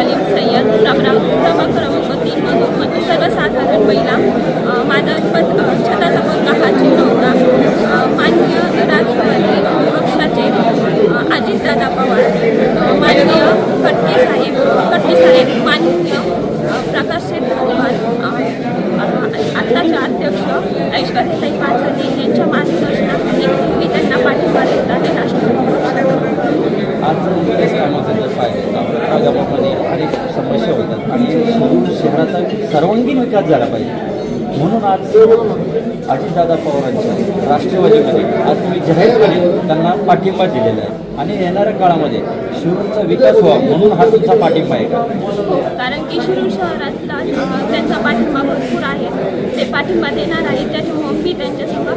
सलीम सय्यद प्रभाव प्रभाग क्रमांक तीनमधून सर्वसाधारण महिला माझा स्वतःचा मुलगा हा झिरो होता माननीय राष्ट्रवादी पक्षाचे अजितदादा पवार माननीय खडके साहेब खडके साहेब माननीय प्रकाश पवार आत्ताचे अध्यक्ष ऐश्वर्याताई पाचडे यांच्या माननीय विकास झाला पाहिजे. म्हणून आज अजितदादा पवारांच्या राष्ट्रवादीमध्ये आज तुम्ही जाहीरपणे त्यांना पाठिंबा दिलेला आहे. आणि येणाऱ्या काळामध्ये शिरूरचा विकास व्हावा म्हणून हा तुमचा पाठिंबा आहे का? कारण की शिरूर शहरातला अ, त्यांचा पाठिंबा भरपूर आहे. ते पाठिंबा देणार आहे त्याच्यामुळे मी त्यांच्यासंग अ,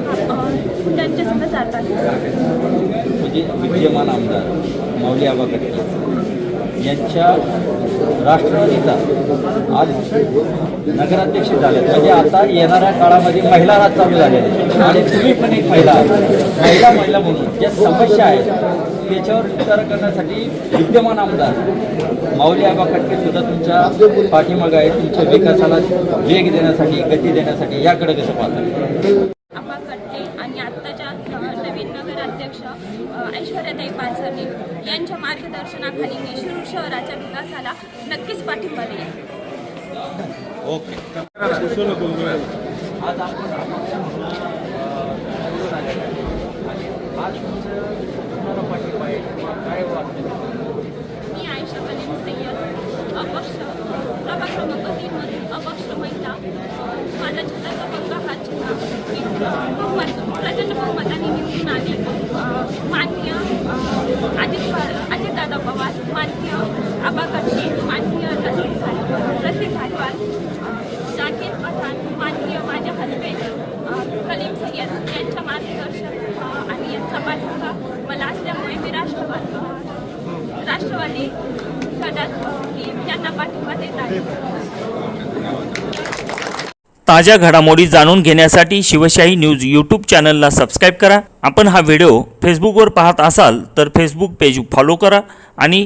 त्यांच्यासंग जात आहे म्हणजे विद्यमान आमदार माऊली आबा यांच्या राष्ट्रवादीचा आज नगराध्यक्ष झाले. म्हणजे आता येणाऱ्या काळामध्ये महिला राज चालू झालेले आणि तुम्ही पण एक महिला महिला महिला म्हणून. ज्या समस्या आहेत त्याच्यावर विचार करण्यासाठी विद्यमान आमदार माऊली आबा खटके सुद्धा तुमच्या पाठीमागं आहे तुमच्या विकासाला वेग देण्यासाठी गती देण्यासाठी याकडे कसं पाहतात आबा आणि आत्ताच्या नवीन नगराध्यक्ष ऐश्वर्याताई पाचरणे यांच्या मार्गदर्शनाखाली मी शिरूर शहराच्या विकासाला नक्कीच पाठिंबा देईन. ओके. आज आपण आज तुमचं कुणाला पाठिंबा आहे किंवा काय वाटतं मी आयशा कलीम सय्यद अपक्ष प्रभाग क्रमांक तीनमधील अपक्ष महिला अ, माझा छंदाचा पंगा हा छंद माननीय माननीय रसिक धार रसिक धारवाल जाकीर पठाण माननीय माझे हजबंड कलीम सय्यद यांच्या मार्गदर्शन आणि यांचा पाठिंबा मला असल्यामुळे मी राष्ट्रवाद राष्ट्रवादी गटात यांना पाठिंबा देत आहे. ताज्या घडामोडी जाणून घेण्यासाठी शिवशाही न्यूज यूट्यूब चॅनलला सबस्क्राईब करा. आपण हा व्हिडिओ फेसबुकवर पाहत असाल तर फेसबुक पेज फॉलो करा आणि